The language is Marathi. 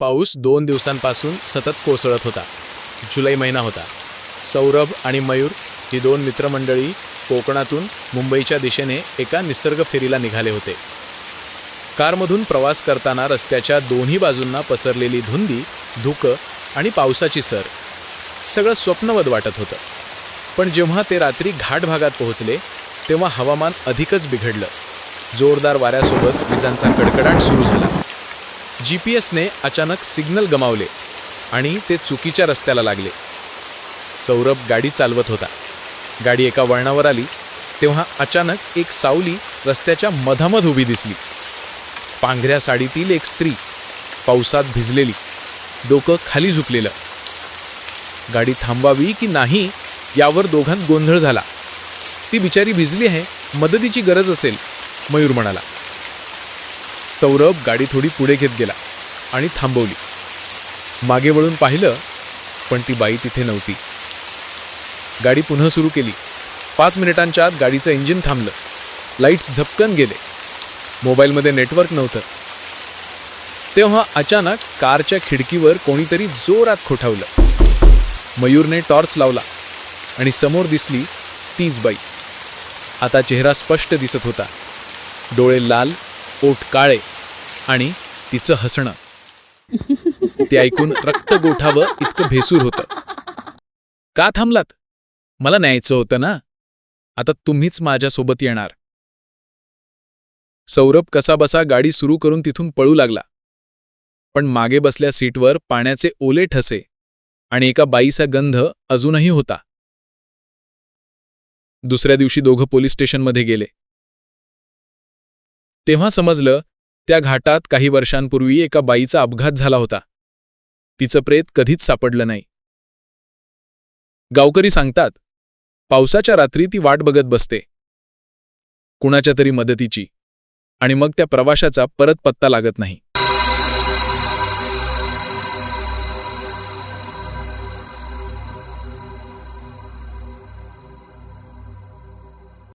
पाऊस दोन दिवसांपासून सतत कोसळत होता. जुलै महिना होता. सौरभ आणि मयूर ही दोन मित्रमंडळी कोकणातून मुंबईच्या दिशेने एका निसर्ग फेरीला निघाले होते. कारमधून प्रवास करताना रस्त्याच्या दोन्ही बाजूंना पसरलेली धुंदी धुकं आणि पावसाची सर सगळं स्वप्नवद वाटत होतं. पण जेव्हा ते रात्री घाट भागात पोहोचले तेव्हा हवामान अधिकच बिघडलं. जोरदार वाऱ्यासोबत विजांचा कडकडाट सुरू झाला. जी पी एसने अचानक सिग्नल गमावले आणि ते चुकीच्या रस्त्याला लागले. सौरभ गाडी चालवत होता. गाडी एका वळणावर आली तेव्हा अचानक एक सावली रस्त्याच्या मधामध उभी दिसली. पांघऱ्या साडीतील एक स्त्री पावसात भिजलेली डोकं खाली झुकलेलं. गाडी थांबावी की नाही यावर दोघांत गोंधळ झाला. ती बिचारी भिजली आहे मदतीची गरज असेल मयूर म्हणाला. सौरभ गाडी थोडी पुढे घेत गेला आणि थांबवली. मागे वळून पाहिलं पण ती बाई तिथे नव्हती. गाडी पुन्हा सुरू केली. पाच मिनिटांच्या आत गाडीचं इंजिन थांबलं. लाईट्स झपकन गेले. मोबाईलमध्ये नेटवर्क नव्हतं. तेव्हा अचानक कारच्या खिडकीवर कोणीतरी जोरात खोठावलं. मयूरने टॉर्च लावला आणि समोर दिसली तीच बाई. आता चेहरा स्पष्ट दिसत होता. डोळे लाल ओठ काळे आणि तिचं हसणं. ते ऐकून रक्त गोठावं इतकं भेसूर होतं. का थांबलात? मला न्यायचं होतं ना? आता तुम्हीच माझ्यासोबत येणार. सौरभ कसाबसा गाडी सुरू करून तिथून पळू लागला. पण मागे बसल्या सीटवर पाण्याचे ओले ठसे आणि एका बाईचा गंध अजूनही होता. दुसऱ्या दिवशी दोघं पोलीस स्टेशनमध्ये गेले. तेव्हा समजलं त्या घाटात काही वर्षांपूर्वी एका बाईचा अपघात झाला होता. तिचं प्रेत कधीच सापडलं नाही. गावकरी सांगतात पावसाच्या रात्री ती वाट बघत बसते. कुणाच्या तरी मदतीची. आणि मग त्या प्रवाशाचा परत पत्ता लागत नाही.